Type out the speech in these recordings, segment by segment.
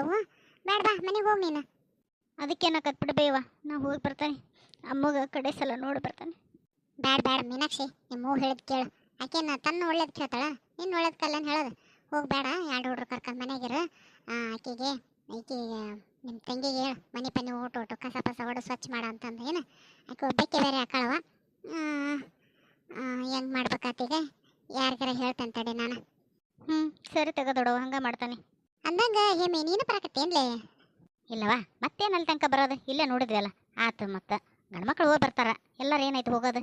ಮಕ್ಕಳು ಬೇಡ ಬಾ ಮನೆಗೆ ಹೋಗಿ ನೀನು. ಅದಕ್ಕೆ ನಾ ಕತ್ಬಿಡ ಬೇವ ನಾ ಹೋಗಿ ಬರ್ತಾನೆ. ಅಮ್ಮಗ ಕಡೆ ಸಲ ನೋಡಿ ಬರ್ತಾನೆ. ಬೇಡ ಬೇಡ ಮೀನಾಕ್ಷಿ ನಿಮ್ಮ ಮೂಗು ಹೇಳಿದ್ ಕೇಳು. ಆಕೆನ ತನ್ನ ಒಳ್ಳೇದು ಕೇಳ್ತಾಳ ನಿನ್ನ ಒಳ್ಳೇದು ಕಲ್ಲನ್ ಹೇಳೋದು? ಹೋಗ್ಬೇಡ ಎರಡು ಹುಡ್ರು ಕರ್ಕೊಂಡು ಮನೆಗಿರ ಆಕೆಗೆ ಈಕೆಗೆ ನಿಮ್ಮ ತಂಗಿಗೆ ಹೇಳು. ಮನೆ ಪನಿ ಊಟ ಊಟ ಕಸ ಪಸ ಹೊಡೆ ಸ್ವಚ್ಛ ಮಾಡ ಅಂತಂದು ಏನು? ಆಕೆ ಒಬ್ಬಕ್ಕೆ ಬೇರೆ ಹಾಕಳವ ಹೆಂಗೆ ಮಾಡ್ಬೇಕಾತೀಗ ಯಾರಿಗಾರ ಹೇಳ್ತೇನೆ ತಡಿ ನಾನು. ಹ್ಞೂ ಸರಿ ತೆಗೆದೊಡವ ಹಂಗೆ ಮಾಡ್ತಾನೆ. ಅಂದಂಗ, ಹೆಮ್ಮೆ ನೀನು ಬರಾಕತ್ತೇನ್ಲೇ ಇಲ್ಲವಾ ಮತ್ತೇನು ಅಲ್ಲಿ ತನಕ ಬರೋದು? ಇಲ್ಲೇ ನೋಡಿದ್ವಿ ಅಲ್ಲ ಆತು ಮತ್ತೆ, ಗಂಡ್ಮಕ್ಳು ಹೋಗಿ ಬರ್ತಾರ. ಎಲ್ಲರೂ ಏನಾಯ್ತು ಹೋಗೋದು?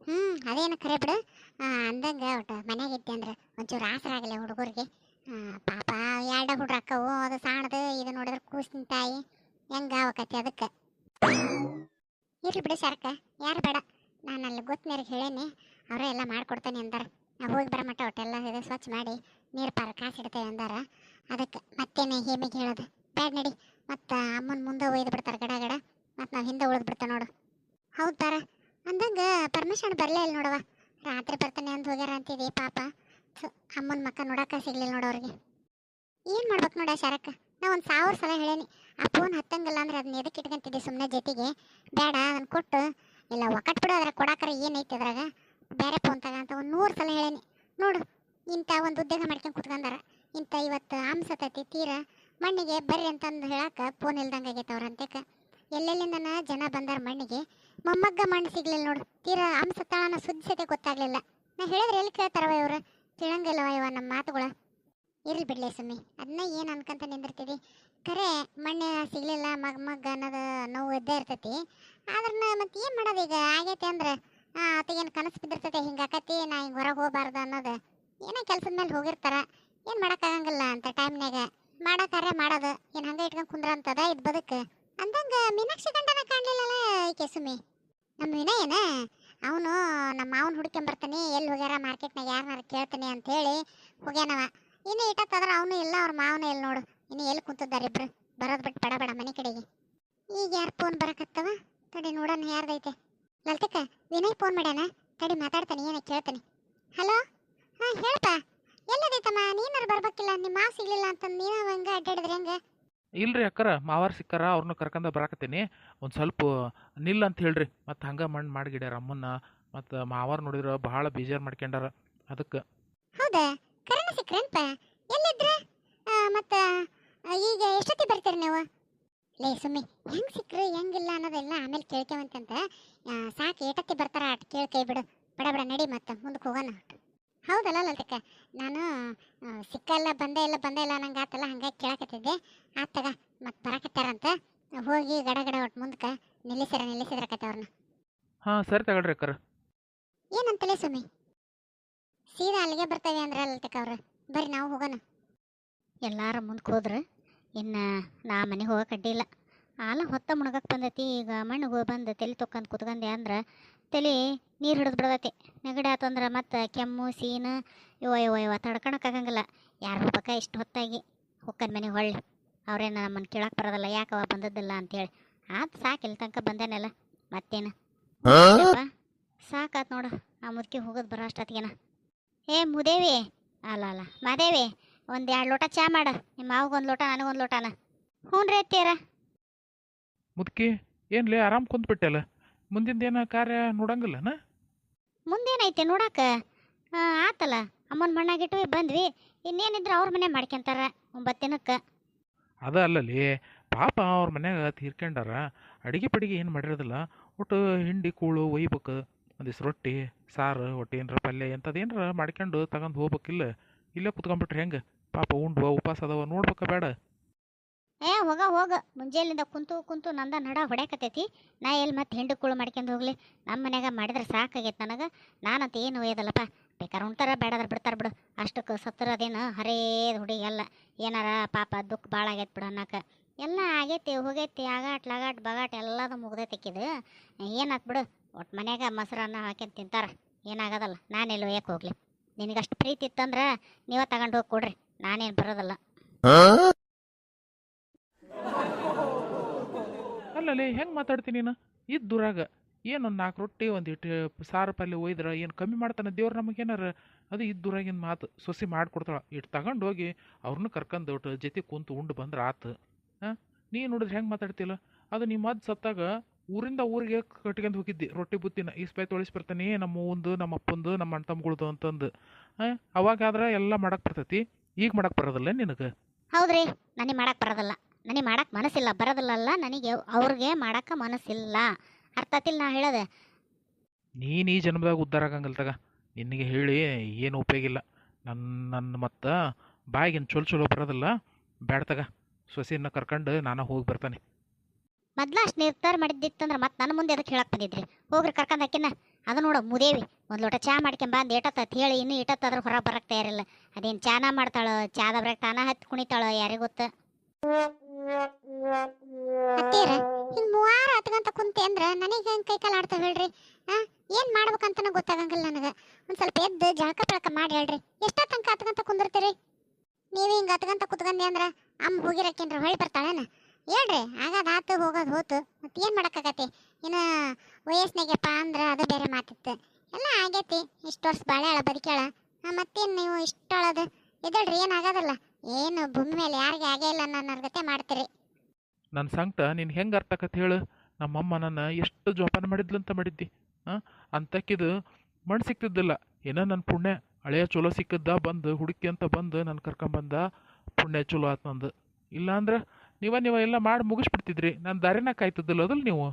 ಹ್ಞೂ ಅದೇನು ಖರೆ ಬಿಡು. ಅಂದಂಗ ಒಟ್ಟು ಮನ್ಯಾಗ ಇದ್ದೆ ಅಂದ್ರೆ ಒಂಚೂರು ಆಸರಾಗಲ್ಲ ಹುಡುಗರಿಗೆ ಪಾಪ ಎರಡು ಹುಡ್ರು ಅಕ್ಕವು ಅದು ಸಾಣದು ಇದು ನೋಡಿದ್ರೆ ಕೂಸಿನ ತಾಯಿ ಹೆಂಗ ಅವಕತಿ ಅದಕ್ಕೆ ಇರ್ಲಿ ಬಿಡು ಶಾರಕ ಯಾರು ಬೇಡ ನಾನು ಅಲ್ಲಿ ಗೊತ್ತಿನವ್ರಿಗೆ ಹೇಳೇನಿ ಅವರೇ ಎಲ್ಲ ಮಾಡ್ಕೊಡ್ತಾನೆ ಅಂದಾರ ನಾವು ಹೋಗಿ ಬರೋ ಮಟ್ಟ ಒಟ್ಟೆಲ್ಲ ಇದು ಸ್ವಚ್ಛ ಮಾಡಿ ನೀರು ಕಾಸಿಡ್ತೇವೆ ಅಂದಾರ. ಅದಕ್ಕೆ ಮತ್ತೇನೆ ಹೇಮಿಗೆ ಹೇಳೋದು? ಬ್ಯಾಡ್ ನಡಿ. ಮತ್ತು ಅಮ್ಮನ ಮುಂದೆ ಒಯ್ದು ಬಿಡ್ತಾರೆ ಗಡ ಗಡ. ಮತ್ತು ನಾವು ಹಿಂದೆ ಉಳಿದು ಬಿಡ್ತೇವೆ ನೋಡು. ಹೌದು ತಾರ. ಅಂದಂಗ ಪರ್ಮಿಷನ್ ಬರಲೇ ಇಲ್ಲ ನೋಡವ ರಾತ್ರಿ ಬರ್ತಾನೆ ಅಂತ ಹೋಗ್ಯಾರ ಅಂತಿದೆ ಪಾಪ. ಅಮ್ಮನ ಮಕ್ಕ ನೋಡಕ್ಕ ಸಿಗ್ಲಿಲ್ಲ ನೋಡೋರಿಗೆ ಏನು ಮಾಡ್ಬೇಕು ನೋಡ ಶಾರಕ್ಕ ನಾ ಒಂದು ಸಾವಿರ ಸಲ ಹೇಳೇನಿ. ಆ ಫೋನ್ ಹತ್ತಂಗಿಲ್ಲ ಅಂದ್ರೆ ಅದನ್ನ ಎದಕ್ಕೆ ಇಟ್ಕೊಂತಿದ್ದೆ ಸುಮ್ಮನೆ ಜೊತೆಗೆ? ಬೇಡ ಅದನ್ನು ಕೊಟ್ಟು. ಇಲ್ಲ ಒಕ್ಕಟ್ ಬಿಡು ಅದ್ರ ಕೊಡಾಕರ ಏನೈತಿ ಅದ್ರಾಗ ಬೇರೆ ಫೋನ್ ತಗ ಅಂತ ಒಂದು ನೂರು ಸಲ ಹೇಳೇನಿ. ನೋಡು ಇಂಥ ಒಂದು ಉದ್ಯೋಗ ಮಾಡ್ಕೊಂಡು ಕುತ್ಕೊಂಡಾರ. ಇಂಥ ಇವತ್ತು ಆಮ್ಸತೈತಿ ತೀರ? ಮಣ್ಣಿಗೆ ಬರ್ರಿ ಅಂತಂದು ಹೇಳಕ್ಕೆ ಫೋನ್ ಇಲ್ದಂಗೆ ಆಗೈತೆ ಅವ್ರ ಅಂತೇಕ ಎಲ್ಲೆಲ್ಲಿಂದನ ಜನ ಬಂದಾರ ಮಣ್ಣಿಗೆ? ಮೊಮ್ಮಗ್ಗ ಮಣ್ಣು ಸಿಗ್ಲಿಲ್ಲ ನೋಡು, ತೀರಾ ಅಂಶತಾಳನ ಸುದ್ದಿ ಸತೆ ಗೊತ್ತಾಗ್ಲಿಲ್ಲ. ನಾ ಹೇಳಿದ್ರೆ ಎಲ್ಲಿ ಕೇಳ್ತಾರವ ಇವ್ರು? ತಿಳಂಗಿಲ್ಲವ ಇವ ನಮ್ಮ ಮಾತುಗಳ. ಇರ್ಲಿ ಬಿಡ್ಲಿ ಸುಮ್ಮಿ ಅದನ್ನ ಏನು ಅನ್ಕಂತ ನಿಂದಿರ್ತೀವಿ ಖರೆ ಮಣ್ಣೆ ಸಿಗ್ಲಿಲ್ಲ ಮಗ ಮಗ್ಗ ಅನ್ನೋದು ನೋವು ಇದ್ದೇ ಇರ್ತೈತಿ. ಆದ್ರನ್ನ ಮತ್ತೆ ಏನು ಮಾಡೋದು ಈಗ? ಆಗೈತೆ ಅಂದ್ರೆ ಆತಗೇನು ಕನಸು ಬಿದ್ದಿರ್ತೈತೆ, ಹಿಂಗೆ ನಾ ಹಿಂಗೆ ಹೊರಗೆ ಹೋಗಬಾರ್ದು ಅನ್ನೋದು. ಏನೋ ಕೆಲಸದ ಮೇಲೆ ಹೋಗಿರ್ತಾರ. ಮಾಡೋಕ್ಕಾಗಂಗಿಲ್ಲ ಅಂತ ಟೈಮ್ನಾಗ ಮಾಡೋಕಾರೆ ಮಾಡೋದು. ಏನು ಹಂಗೆ ಇಟ್ಕೊಂಡು ಕುಂದ್ರಂತದ ಇದು ಬದುಕು. ಅಂದಂಗ ಮೀನಾಕ್ಷಿ ಗಂಡನ ಕಾಣಲಿಲ್ಲಲ್ಲ ಈಕೆ ಸುಮಿ ನಮ್ಮ ವಿನಯನ ಅವನು ನಮ್ಮ ಮಾವನ ಹುಡ್ಕೊಂಬರ್ತಾನೆ ಎಲ್ಲಿ ಹೋಗ್ಯಾರ ಮಾರ್ಕೆಟ್ನಾಗ ಯಾರನ್ನಾರು ಕೇಳ್ತಾನೆ ಅಂತ ಹೇಳಿ ಹೋಗ್ಯಾನವ. ಇನ್ನು ಇಟ್ಟತ್ತಂದ್ರೆ ಅವನು ಇಲ್ಲ, ಅವ್ರ ಮಾವನ ಎಲ್ಲಿ ನೋಡು. ಇನ್ನು ಎಲ್ಲಿ ಕುಂತಿದ್ದಾರೆ ಇಬ್ರು? ಬರೋದು ಬಿಟ್ಟು ಬಡ ಬೇಡ ಮನೆ ಕಡೆಗೆ. ಈಗ ಯಾರು ಫೋನ್ ಬರಕತ್ತವ? ತಡಿ ನೋಡೋಣ ಯಾರ್ದೈತೆ. ಲಲಿತಕ್ಕ, ವಿನಯ್ ಫೋನ್ ಮಾಡ್ಯಾನ? ತಡಿ ಮಾತಾಡ್ತಾನೆ, ಏನ ಕೇಳ್ತಾನೆ. ಹಲೋ ಹಾಂ ಹೇಳಪ್ಪ ಎಲ್ಲದೈತಮ್ಮ ನೀನಾರು ಬರ್ಬೇಕಿಲ್ಲ ನಿಮ್ಮ ಮಾವ ಸಿಗ್ಲಿಲ್ಲ ಅಂತ ನೀನ ಹಂಗ ಅಡ್ಡಾಡಿದ್ರೆ ಹೆಂಗ? ಇಲ್ರಿ ಅಕ್ಕರ ಮಾವಾರ ಸಿಕ್ಕಾರ ಅವ್ರನ್ನ ಕರ್ಕೊಂಡ ಬರಾಕತ್ತೀನಿ. ಒಂದು ಸ್ವಲ್ಪ ನಿಲ್ಲ ಅಂತ ಹೇಳ್ರಿ. ಮತ್ತು ಹಂಗೆ ಮಣ್ಣು ಮಾಡಿಗಿಡ್ಯಾರ ಅಮ್ಮನ್ನ. ಮತ್ತು ಮಾವಾರ ನೋಡಿದ್ರ ಭಾಳ ಬೇಜಾರು ಮಾಡ್ಕೊಂಡಾರ ಅದಕ್ಕೆ. ಹೌದಾ? ಕರಣ ಸಿಕ್ರೇನ್ಪ? ಎಲ್ಲಿದ್ರ? ಮತ್ತ ಈಗ ಎಷ್ಟೊತ್ತಿ ಬರ್ತೀರಿ ನೀವು? ಲೇ ಸುಮ್ಮಿ ಹೆಂಗ್ ಸಿಕ್ರಿ ಹೆಂಗಿಲ್ಲ ಅನ್ನೋದೆಲ್ಲ ಆಮೇಲೆ ಅಂತ ಸಾಕು ಏಟತ್ತಿ ಬರ್ತಾರ ಅಟ್ ಕೇಳ್ಕೈ ಬಿಡು. ಬಡ ಬಡ ನಡಿ ಮತ್ತೆ ಮುಂದಕ್ಕೆ ಹೋಗೋಣ. ಹೌದಲ್ಲ ಲಲಿತಕ್ಕ ನಾನು ಸಿಕ್ಕಲ್ಲ ಬಂದೇ ಇಲ್ಲ ಬಂದೇ ಇಲ್ಲ ನಂಗೆ ಆತಲ್ಲ ಹಂಗಾಗಿ ಕೇಳಕತ್ತಿದ್ದೆ. ಆತಗ ಮತ್ತೆ ಬರಕತ್ತಾರಂತ ಹೋಗಿ ಗಡ ಗಡ ಒಟ್ಟು ಮುಂದಕ್ಕೆ ನಿಲ್ಲಿಸಿರ ನಿಲ್ಲಿಸಿದ್ರೆ ಕತೆ ಅವ್ರನ್ನ ಹಾಂ ಸರಿ ತಗೊಳ್ರಿ ಅಕ್ಕರ. ಏನಂತಲೇ ಸ್ವಾಮಿ ಸೀದಾ ಅಲ್ಲಿಗೆ ಬರ್ತೇವೆ ಅಂದ್ರೆ ಲಲಿತಕ್ಕ ಅವ್ರು. ಬರ್ರಿ ನಾವು ಹೋಗೋಣ. ಎಲ್ಲಾರ ಮುಂದಕ್ಕೆ ಹೋದ್ರೆ ಇನ್ನು ನಾ ಮನೆಗೆ ಹೋಗಕ್ಕೆ ಅಡ್ಡಿಲ್ಲ ಆಲ ಹೊತ್ತ ಮುಣಗಕ್ಕೆ ಬಂದೈತಿ ಈಗ ಮಣ್ಣಿಗೆ ಹೋಗಿ ಬಂದು ತಲೆ ತೊಕ್ಕಂದು ಕುತ್ಕಂದೆ ಅಂದ್ರೆ ತಲೆ ನೀರು ಹಿಡಿದು ಬಿಡ್ದೈತಿ. ನೆಗಡಿ ಆತಂದ್ರೆ ಮತ್ತೆ ಕೆಮ್ಮು ಸೀನು ಇವ ಇವ ಇವ ತಡ್ಕೊಳಕ್ಕಾಗಂಗಿಲ್ಲ ಯಾರು ಹೋಗ್ಬೇಕ ಇಷ್ಟು ಹೊತ್ತಾಗಿ ಹುಕ್ಕನ ಮನೆಗೆ ಹೊಳ್ಳಿ. ಅವ್ರೇನು ನಮ್ಮನ್ನು ಕೇಳಕ್ಕೆ ಬರೋದಲ್ಲ. ಯಾಕವ ಬಂದದ್ದಿಲ್ಲ ಅಂತೇಳಿ. ಆತು ಸಾಕು ಇಲ್ಲಿ ತನಕ ಬಂದೇನಲ್ಲ. ಮತ್ತೇನು? ಸಾಕಾತ್ ನೋಡು. ಆ ಮುದುಕಿ ಹೋಗೋದು ಬರೋ ಅಷ್ಟೊತ್ತಿಗೆನ. ಏ ಮುದೇವಿ. ಅಲ್ಲ ಅಲ್ಲ. ಮಾದೇವಿ ಒಂದು ಎರಡು ಲೋಟ ಚಾ ಮಾಡ. ನಿಮ್ಮ ಮಾವಗೊಂದು ಒಂದು ಲೋಟ ನನಗೊಂದು ಲೋಟನ. ಹ್ಞೂ ರೀ ಅತ್ತೀರ ಮುದುಕಿ ಏನ್ಲೇ ಆರಾಮ್ ಕುಂತ್ಬಿಟ್ಟೆಲ್ಲ? ಮುಂದಿಂದೇನು ಕಾರ್ಯ ನೋಡಂಗಿಲ್ಲನ? ಮುಂದೇನೈತೆ ನೋಡಾಕ? ಆ, ಆತಲ್ಲ ಅಮ್ಮನ ಮಣ್ಣಾಗಿಟ್ಟು ಬಂದ್ವಿ ಇನ್ನೇನಿದ್ರೆ ಅವ್ರ ಮನೆ ಮಾಡ್ಕೊಂತಾರ ಒಂಬತ್ತು ದಿನಕ್ಕೆ. ಅದ ಅಲ್ಲಲ್ಲಿ ಪಾಪ ಅವ್ರ ಮನ್ಯಾಗ ತೀರ್ಕೊಂಡಾರ ಅಡಿಗೆ ಪಡಿಗೆ ಏನು ಮಾಡಿರೋದಿಲ್ಲ ಒಟ್ಟು ಹಿಂಡಿ ಕೂಳು ಒಯ್ಬೇಕು ಒಂದಿಷ್ಟು ರೊಟ್ಟಿ ಸಾರು ಒಟ್ಟು ಏನರ ಪಲ್ಯ ಎಂಥದ್ದು ಏನರ ಮಾಡ್ಕೊಂಡು ತಗೊಂಡು ಹೋಗ್ಬೇಕಿಲ್ಲ ಇಲ್ಲೇ ಕುತ್ಕೊಂಡ್ಬಿಟ್ರೆ ಹೆಂಗೆ? ಪಾಪ ಉಂಡ್ವ ಉಪವಾಸ ಅದಾವ ನೋಡ್ಬೇಕ ಬೇಡ. ಏ, ಹೋಗ ಹೋಗ. ಮುಂಜಾನೆಯಿಂದ ಕುಂತು ಕುಂತು ನಂದ ನಡ ಹೊಡ್ಯಾಕತ್ತೈತಿ. ನಾ ಎಲ್ಲಿ ಮತ್ತೆ ಹೆಂಡು ಕುಳು ಮಾಡ್ಕೊಂಡು ಹೋಗ್ಲಿ. ನಮ್ಮ ಮನ್ಯಾಗ ಮಾಡಿದ್ರೆ ಸಾಕಾಗೈತೆ ನನಗೆ. ನಾನಂತ ಏನು ಒಯ್ಯೋದಲ್ಲಪ್ಪ. ಬೇಕಾದ್ರೆ ಉಣ್ತಾರ ಬೇಡದ್ರೆ ಬಿಡ್ತಾರೆ ಬಿಡು. ಅಷ್ಟಕ್ಕೆ ಸತ್ತರದೇನು ಹರೇದ್ ಹುಡುಗಿ ಎಲ್ಲ ಏನಾರ ಪಾಪ ದುಃಖ ಭಾಳ ಆಗೈತೆ ಬಿಡು ಅನ್ನಕ್ಕೆ ಎಲ್ಲ ಆಗೈತಿ, ಹೋಗೈತಿ. ಆಗಾಟ್, ಲಗಾಟ್, ಬಗಾಟ್ ಎಲ್ಲದು ಮುಗ್ದೈತಿಕ್ಕಿದು ಏನಾತ್ ಬಿಡು. ಒಟ್ಟು ಮನ್ಯಾಗ ಮೊಸರನ್ನ ಹಾಕ್ಯಂತ ತಿಂತಾರ. ಏನಾಗೋದಲ್ಲ. ನಾನೆಲ್ಲಿ ಒಯ್ಯಕ್ಕೆ ಹೋಗ್ಲಿ. ನಿನಗಷ್ಟು ಪ್ರೀತಿ ಇತ್ತಂದ್ರೆ ನೀವೇ ತಗೊಂಡು ಹೋಗಿ ಕೊಡ್ರಿ. ನಾನೇನು ಬರೋದಲ್ಲ. ಅಲ್ಲಲ್ಲಿ ಹೆಂಗೆ ಮಾತಾಡ್ತೀನಿ ನೀನು? ಇದ್ದೂರಾಗ ಏನು ಒಂದು ನಾಲ್ಕು ರೊಟ್ಟಿ ಒಂದಿಟ್ಟು ಸಾರು ಪಲ್ಯ ಒಯ್ದ್ರೆ, ಏನು ಕಮ್ಮಿ ಮಾಡ್ತಾನೆ ದೇವ್ರು ನಮಗೇನಾರ ಅದು ಇದ್ದೂರಾಗಿನ ಮಾತು ಸೊಸಿ ಮಾಡಿಕೊಡ್ತಾಳೆ. ಇಟ್ಟು ತಗೊಂಡು ಹೋಗಿ ಅವ್ರನ್ನ ಕರ್ಕೊಂಡು ಜೊತೆ ಕುಂತು ಉಂಡು ಬಂದ್ರೆ ಆತು. ಹಾಂ? ನೀ ನೋಡಿದ್ರೆ ಹೆಂಗೆ ಮಾತಾಡ್ತಿಲ್ಲ ಅದು ನಿಮ್ಮ ಮದ್ದು ಸತ್ತಾಗ ಊರಿಂದ ಊರಿಗೆ ಕಟ್ಕೊಂಡು ಹೋಗಿದ್ದಿ. ರೊಟ್ಟಿ ಬುತ್ತಿನ. ಇಸ್ಪೈ ತೊಳಿಸಿ ಬರ್ತಾನೆ, ನಮ್ಮ ಒಂದು ನಮ್ಮ ಅಪ್ಪಂದು, ನಮ್ಮ ಅಣ್ಣ ತಮ್ಮಗಳ್ದು ಅಂತಂದು. ಹಾಂ? ಅವಾಗಾದ್ರೆ ಎಲ್ಲ ಮಾಡಕ್ಕೆ ಬರ್ತೈತಿ. ಈಗ ಮಾಡಕ್ಕೆ ಬರೋದಿಲ್ಲ ನಿನಗೆ? ಹೌದ್ರಿ. ನನಗೆ ಮಾಡಕ್ಕೆ ಬರೋದಿಲ್ಲ. ನನಗೆ ಮಾಡೋಕ್ಕೆ ಮನಸ್ಸಿಲ್ಲ ಬರೋದಿಲ್ಲಲ್ಲ ನನಗೆ ಅವ್ರಿಗೆ ಮಾಡೋಕ್ಕೆ ಮನಸ್ಸಿಲ್ಲ. ಅರ್ಥ ಆತಿಲ್ಲ ನಾ ಹೇಳೋದೆ? ನೀನು ಈ ಜನ್ಮದಾಗ ಉದ್ಧಾರ ಆಗಂಗಿಲ್ಲ ತಗ. ನಿನಗೆ ಹೇಳಿ ಏನು ಉಪಯೋಗ ಇಲ್ಲ. ನನ್ನ ನನ್ನ ಮತ್ತು ಬಾಯಿಗೇನು ಚಲೋ ಚಲೋ ಬರೋದಿಲ್ಲ ಬ್ಯಾಡ ತಗ. ಸೊಸೆನ ಕರ್ಕೊಂಡು ನಾನು ಹೋಗಿ ಬರ್ತಾನೆ. ಮೊದ್ಲ ಅಷ್ಟು ನಿರ್ಧಾರ ಮಾಡಿದ್ದಿತ್ತಂದ್ರೆ ಮತ್ತೆ ನನ್ನ ಮುಂದೆ ಅದಕ್ಕೆ ಹೇಳಕ್ಕೆ ಬಂದಿದ್ರಿ? ಹೋಗ್ರಿ ಕರ್ಕೊಂಡು ಹಾಕಿನ. ಅದು ನೋಡು ಮುದೇವಿ ಒಂದು ಲೋಟ ಚಾ ಮಾಡ್ಕೊಂಡ್ ಬಂದು ಏಟತ್ತ ಹೇಳಿ ಇನ್ನೂ ಇಟತ್ತಾದ್ರೂ ಹೊರ ಬರಕ್ಕೆ ತಯಾರಿಲ್ಲ. ಅದೇನು ಚಾನ ಮಾಡ್ತಾಳೋ ಚಾದ ಬರಕ್ಕೆ ತಾನ ಹತ್ತು ಕುಣಿತಾಳೋ ಯಾರಿಗೆ ಗೊತ್ತ? ಅತ್ತೀರ ಹಿಂಗ್ ಮೂವಾರ ಹತ್ಕಂತ ಕುಂತೆ ಅಂದ್ರ ನನಗೆ ಹೆಂಗ್ ಕೈ ಕಾಲು ಆಡ್ತಾವ ಹೇಳ್ರಿ? ಹಾ ಏನ್ ಮಾಡ್ಬೇಕಂತನ ಗೊತ್ತಾಗಂಗಿಲ್ಲ ನನಗ. ಒಂದ್ ಸ್ವಲ್ಪ ಎದ್ದು ಜಳಕ ಪಳಕ ಮಾಡಿ ಹೇಳ್ರಿ. ಎಷ್ಟ ತನಕ ಹತ್ಕಂತ ಕುಂದಿರ್ತೀರಿ? ನೀವ್ ಹಿಂಗ್ ಹತ್ಕಂತ ಕುತ್ಕಂದಿ ಅಂದ್ರ ಅಮ್ಮ ಹೋಗಿರಕ್ಕೇನ್ರ ಹೊಳಿ ಬರ್ತಾಳೇನ? ಹೇಳ್ರಿ, ಆಗದ್ ಆತು, ಹೋಗದ್ ಹೋತು. ಮತ್ ಏನ್ ಮಾಡಕಾಗತಿ ಇನ್ನ ವಯಸ್ಸಿನಾಗಪ್ಪ ಅಂದ್ರ ಅದು ಬೇರೆ ಮಾತಿತ್ತು. ಎಲ್ಲ ಆಗೈತಿ. ಇಷ್ಟು ವರ್ಷ ಬಾಳೆಳ ಬದುಕ್ಯಾಳ. ಮತ್ತೇನ್ ನೀವು ಇಷ್ಟೊಳದು? ಎದಳ್ರಿ ಏನ್ ಆಗೋದಿಲ್ಲ? ಏನು ಭೂಮಿ ಮೇಲೆ ಯಾರಿಗೆ ಆಗೇ ಇಲ್ಲ ಅನ್ನೋ ಗತೆ ಮಾಡ್ತೀರಿ. ನನ್ನ ಸಂಕಟ ನೀನು ಹೆಂಗೆ ಅರ್ಥ ಆಕತ್ ಹೇಳು. ನಮ್ಮಮ್ಮ ನನ್ನ ಎಷ್ಟು ಜೋಪಾನ ಮಾಡಿದ್ಲು ಅಂತ ಮಾಡಿದ್ದಿ. ಹಾಂ ಅಂತಕ್ಕಿದು ಮಣ್ಣು ಸಿಕ್ತಿದ್ದಿಲ್ಲ ಏನೋ ನನ್ನ ಪುಣ್ಯ. ಹಳೆಯ ಚಲೋ ಸಿಕ್ಕಿದ್ದ ಬಂದು ಹುಡುಕಿ ಅಂತ ಬಂದು ನನ್ನ ಕರ್ಕೊಂಬಂದ ಪುಣ್ಯ ಚಲೋ ಆತು ನಂದು. ಇಲ್ಲಾಂದ್ರೆ ನೀವ ನೀವ ಎಲ್ಲ ಮಾಡಿ ಮುಗಿಸ್ಬಿಡ್ತಿದ್ರಿ. ನನ್ನ ದಾರಿನ ಕಾಯ್ತಿದ್ದಿಲ್ಲ ಅದಲ್ಲ ನೀವು.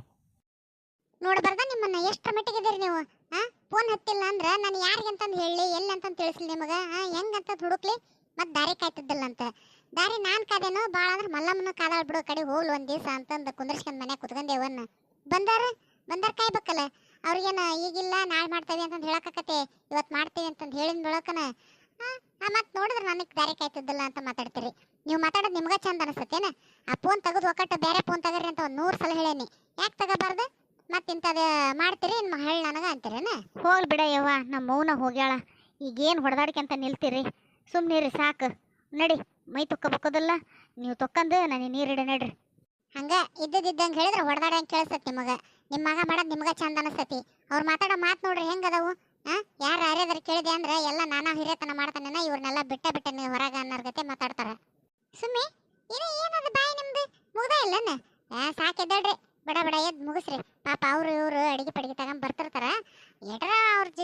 ನೋಡ್ಬಾರ್ದ ನಿಮ್ಮನ್ನ ಎಷ್ಟು ಮಟ್ಟಿಗಿದ್ದೀರಿ ನೀವು? ಫೋನ್ ಹತ್ತಿಲ್ಲ ಅಂದ್ರೆ ನಾನು ಯಾರಿಗೆ ಅಂತಂದು ಹೇಳಿ ಎಲ್ಲಿ ಅಂತಂದು ತಿಳಿಸ್ಲಿ ನಿಮಗೆ? ಹೆಂಗಂತ ಹುಡುಕ್ಲಿ? ಮತ್ತೆ ದಾರಿ ಕಾಯ್ತಿದ್ದಿಲ್ಲ ಅಂತ. ದಾರಿ ನಾನ್ ಕಾದೇನೋ ಭಾಳ ಅಂದ್ರೆ ಮಲ್ಲಮ್ಮನ ಕಾದಾಳ್ ಬಿಡೋ, ಕಡೆ ಹೋಗ್ಲು ಒಂದು ದಿವಸ ಅಂತಂದು ಕುಂದರ್ಸ್ಕೊಂಡು ಮನೆ ಕುತ್ಕೊಂಡೇವನ್ನ ಬಂದಾರ ಬಂದಾರ ಕಾಯ್ಬೇಕಲ್ಲ. ಅವ್ರಿಗೇನ ಈಗಿಲ್ಲ, ನಾಳೆ ಮಾಡ್ತೇವೆ ಅಂತಂದು ಹೇಳಕತ್ತೆ ಇವತ್ತು ಮಾಡ್ತೀವಿ ಅಂತಂದು ಹೇಳಿದ ಬೆಳಕನ. ಮತ್ತೆ ನೋಡಿದ್ರೆ ನನಗೆ ದಾರಿ ಕಾಯ್ತಿದ್ದಿಲ್ಲ ಅಂತ ಮಾತಾಡ್ತೀರಿ. ನೀವು ಮಾತಾಡೋದು ನಿಮ್ಗ ಚಂದ ಅನಿಸ್ತೇನ ಆ ಫೋನ್ ತೆಗೆದು ಒಕ್ಕಟ್ಟು ಬೇರೆ ಫೋನ್ ತಗರಿ ಅಂತ ಒಂದು ನೂರು ಸಲ ಹೇಳೇನಿ. ಯಾಕೆ ತಗೋಬಾರ್ದು? ಮತ್ತೆ ಇಂಥದ್ದು ಮಾಡ್ತೀರಿ ಇನ್ನು ಹಳ್ಳಿ ನನಗೆ ಅಂತೀರೇನ? ಹೋಗ್ಲಿ ಬಿಡ ಯವ್ವ ನಮ್ಮ ಮೌನ ಹೋಗ್ಯಾಳ. ಈಗೇನು ಹೊಡೆದಾಡ್ಕೊಂತ ನಿಲ್ತೀರಿ? ಸುಮ್ಮನಿರಿ ಸಾಕು. ನಡಿ, ಮೈ ತೊಕ್ಕಬೇಕದಲ್ಲ? ನೀವು ತೊಕ್ಕಂದು ನನಗೆ ನೀರಿಡ ನಡ್ರಿ. ಹಂಗ ಇದ್ದದಿದ್ದಂಗೆ ಹೇಳಿದ್ರೆ ಹೊಡೆದಾಡಂಗೆ ಕೇಳಿಸ್ತತಿ ನಿಮಗೆ. ನಿಮ್ಮ ಮಗ ಮಾಡೋದು ನಿಮ್ಗೆ ಚಂದ ಅನಿಸ್ತತಿ. ಅವ್ರು ಮಾತಾಡೋ ಮಾತು ನೋಡ್ರಿ, ಹೆಂಗದವು? ಆ? ಯಾರು ಅರ್ಯದಾರ ಕೇಳಿದೆ ಅಂದ್ರೆ ಎಲ್ಲ ನಾನಾ ಹಿರಿಯತನ ಮಾಡ್ತಾನೇನ ಇವ್ರನ್ನೆಲ್ಲ ಬಿಟ್ಟ ಬಿಟ್ಟ ನೀವು ಹೊರಗೆ ಅನ್ನೋರ್ ಗತಿ ಮಾತಾಡ್ತಾರ. ಸುಮ್ಮಿ ಏನ ಏನದು ಬಾಯಿ ನಿಮ್ದು? ಮುಗ್ದ ಇಲ್ಲನ? ಆ ಸಾಕೆದ್ದಳ್ರಿ ಬಡ ಬಡ ಎದ್ದು ಮುಗಿಸ್ರಿ. ಪಾಪ ಅವರು ಇವರು ಅಡಿಗೆ ಪಡಿಗೆ ತಗೊಂಡ್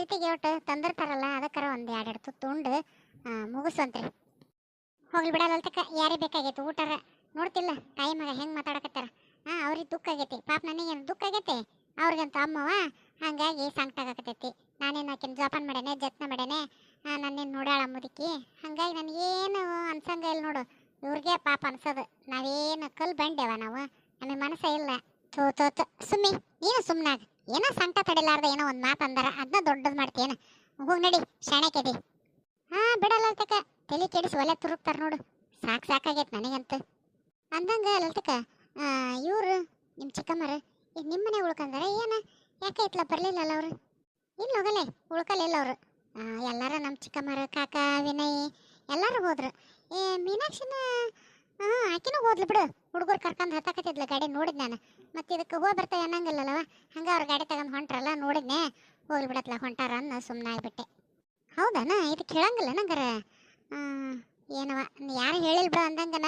ಅವ್ರ ಜೊತೆಗೆ ಒಟ್ಟು ತಂದಿರ್ತಾರಲ್ಲ, ಅದಕ್ಕರ ಒಂದು ಎರಡು ತುತ್ತು ತುಂಡು ಮುಗಿಸಂತ್ರಿ ಹೋಗ್ಲಿ ಬಿಡಲ್ಲಂತಕ್ಕ ಯಾರಿಗೆ ಯಾರೇ ಬೇಕಾಗೈತಿ ಊಟರ? ನೋಡ್ತಿಲ್ಲ, ತಾಯಿ ಮಗ ಹೆಂಗ್ ಮಾತಾಡಕತ್ತಾರ? ಹಾ ಅವ್ರಿಗೆ ದುಃಖ ಆಗೈತಿ. ಪಾಪ ನನಗೇನು ದುಃಖ ಆಗೈತಿ? ಅವ್ರಿಗಂತ ಅಮ್ಮವ ಹಂಗಾಗಿ ಆಗಕತ್ತೈತಿ. ನಾನೇನು ಆಕಿನ ಜೋಪಾನ ಮಾಡೇನೆ ಜತ್ನ ಮಾಡೇನೆ ನನ್ನೇನು ನೋಡಾಳ ಮುದುಕಿ ಹಂಗಾಗಿ ನನಗೇನು ಅನ್ಸಂಗ ಇಲ್ಲ ನೋಡು. ಇವ್ರಿಗೆ ಪಾಪ ಅನ್ಸೋದು. ನಾವೇನು ಕಲ್ ಬಂಡೆವ ನಾವು? ನಮಗೆ ಮನಸ್ಸೇ ಇಲ್ಲ. ತೋ ಥೋ ಸುಮ್ಮಿ, ನೀನು ಸುಮ್ಮನಾಗ ಏನೋ ಸಂಕಟ ತಡಿಲಾರ್ದ ಏನೋ ಒಂದು ಮಾತು ಅಂದಾರ ಅದನ್ನ ದೊಡ್ಡದು ಮಾಡ್ತೇನ ಹೋಗಿ ನಡಿ ಶಾಣೆಕೆದಿ ಹಾ, ಬಿಡಲ್ಲ ತಕ ತಲೆ ಕೆಡಿಸಿ ಒಲೆ ತುರುಕ್ತಾರ ನೋಡು. ಸಾಕು ಸಾಕಾಗೈತೆ ನನಗಂತೂ. ಅಂದಂಗ ಲಲಿತಕ್ಕ ಇವ್ರು ನಿಮ್ಮ ಚಿಕ್ಕಮ್ಮರ, ಈಗ ನಿಮ್ಮ ಮನೆ ಉಳ್ಕಂದಾರ, ಏನ? ಯಾಕೆ ಇತ್ಲ ಬರಲಿಲ್ಲಲ್ಲ ಅವರು? ಇಲ್ಲ ಹೋಗಲೆ ಉಳ್ಕಲಿಲ್ಲ ಅವರು. ಎಲ್ಲಾರ ನಮ್ಮ ಚಿಕ್ಕಮ್ಮರ, ಕಾಕ, ವಿನಯ್, ಎಲ್ಲರೂ ಹೋದ್ರು. ಏ, ಮೀನಾಕ್ಷಿನ, ಹಾಂ, ಆಕಿನೂ ಹೋದ್ಲು ಬಿಡು. ಹುಡುಗರು ಕರ್ಕೊಂಡು ಹತ್ತಕತ್ತಿದ್ಲ ಗಾಡಿ ನೋಡಿದ್ ನಾನು. ಮತ್ತೆ ಇದಕ್ಕೆ ಹೋಗಿ ಬರ್ತಾ ಅನ್ನಂಗಿಲ್ಲಲ್ಲವ? ಹಂಗ ಅವ್ರ ಗಾಡಿ ತಗೊಂಡು ಹೊಂಟ್ರಲ್ಲ ನೋಡಿದ್ನೆ. ಹೋಗ್ಲಿ ಬಿಡತ್ಲ ಹೊಂಟಾರ ಅನ್ನ ಸುಮ್ಮನೆ ಆಗ್ಬಿಟ್ಟೆ. ಹೌದನ? ಇದು ಕೇಳಂಗಿಲ್ಲ ನಂಗಾರ ಏನವ? ಯಾರು ಹೇಳಿಲ್ಲ ಬಿಡ ಅಂದಂಗನ?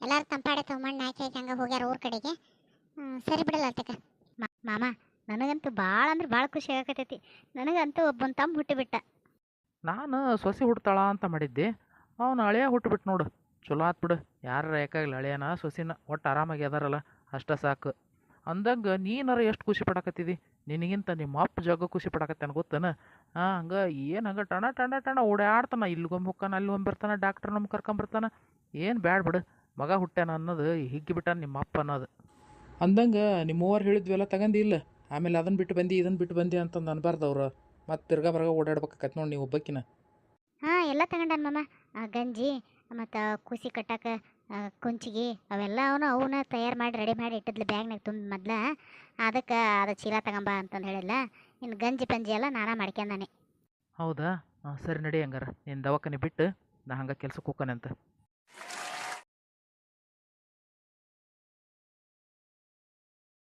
ಎಲ್ಲಾರು ತಂಪಾಡೆ ತಗೊಂಡು ಹಾಕಿ ಹಾಕಿ ಹಂಗ ಹೋಗ್ಯಾರ ಊರ ಕಡೆಗೆ. ಹ್ಮ್, ಸರಿ ಬಿಡಲ್ಲ ಅತ್ತಕ ಮಾಮ ನನಗಂತೂ ಭಾಳ ಅಂದ್ರೆ ಭಾಳ ಖುಷಿ ಆಗಕತ್ತೈತಿ. ನನಗಂತೂ ಒಬ್ಬನ ತಮ್ಮ ಹುಟ್ಟಿಬಿಟ್ಟ. ನಾನು ಸೊಸೆ ಹುಡ್ತಾಳ ಅಂತ ಮಾಡಿದ್ದೆ. ಅವನು ಹಳೆಯ ಹುಟ್ಟುಬಿಟ್ಟು ನೋಡು. ಚಲೋ ಆತ್ ಬಿಡು. ಯಾರ ಯಾಕಾಗಲಿ ಹಳೆಯನ ಸೊಸಿನ ಒಟ್ಟು ಆರಾಮಾಗಿ ಅದಾರಲ್ಲ ಅಷ್ಟ ಸಾಕು. ಅಂದಂಗೆ ನೀನಾರ ಎಷ್ಟು ಖುಷಿ ಪಡಕತ್ತಿದಿ? ನಿನಗಿಂತ ನಿಮ್ಮ ಅಪ್ಪ ಜಗ ಖುಷಿ ಪಡಕತ್ತಾನ ಗೊತ್ತನ? ಹಾಂ ಹಂಗೆ ಏನು ಹಂಗೆ ಟಣ ಟಣ ಟಣ ಓಡಾಡ್ತಾನ ಇಲ್ಲಿಗೊಮ್ಮೆ ಹೊಕ್ಕಾನ ಅಲ್ಲಿ ಒಂಬರ್ತಾನೆ ಬರ್ತಾನ ಡಾಕ್ಟ್ರ್ ನಮ್ಗೆ ಕರ್ಕೊಂಬರ್ತಾನ ಏನು ಬ್ಯಾಡ ಬಿಡು ಮಗ ಹುಟ್ಟ್ಯಾನ ಅನ್ನೋದು ಹಿಗ್ಗಿ ಬಿಟ್ಟಾನ ನಿಮ್ಮ ಅಪ್ಪ ಅನ್ನೋದು. ಅಂದಂಗೆ ನಿಮ್ಮ ಮೂವರು ಹೇಳಿದ್ವೆಲ್ಲ ತಗಂದಿ ಇಲ್ಲ? ಆಮೇಲೆ ಅದನ್ನು ಬಿಟ್ಟು ಬಂದು ಇದನ್ನು ಬಿಟ್ಟು ಬಂದಿ ಅಂತಂದು ಅನ್ಬಾರ್ದು ಅವರು ಮತ್ತೆ ತಿರ್ಗಾ ಬರ್ಗ ಓಡಾಡ್ಬೇಕಾಕತ್ ನೋಡಿ ನೀವು ಒಬ್ಬಕ್ಕಿನ ಹಾಂ ಎಲ್ಲ ತಗೊಂಡಾನ ಮಾಮ. ಆ ಗಂಜಿ ಮತ್ತು ಕುಸಿ ಕಟ್ಟಕ್ಕೆ ಕುಂಚಿಗೆ, ಅವೆಲ್ಲ ಅವನು ಅವನ್ನ ತಯಾರು ಮಾಡಿ ರೆಡಿ ಮಾಡಿ ಇಟ್ಟಿದ್ಲು ಬ್ಯಾಗ್ನಾಗ ತುಂಬ ಮೊದ್ಲು. ಅದಕ್ಕೆ ಅದು ಚೀಲ ತಗೊಂಬ ಅಂತಂದು ಹೇಳಿಲ್ಲ ಇನ್ನು ಗಂಜಿ ಪಂಜಿ ಎಲ್ಲ ನಾನಾ ಮಾಡ್ಕೊಂಡಾನೆ ಹೌದಾ? ಸರಿ ನಡಿ ಹಂಗಾರ. ನಿನ್ನ ದವಾಖಾನೆ ಬಿಟ್ಟು ನಾ ಹಂಗೆ ಕೆಲ್ಸಕ್ಕೆ ಹೋಗ್ತಾನೆ ಅಂತ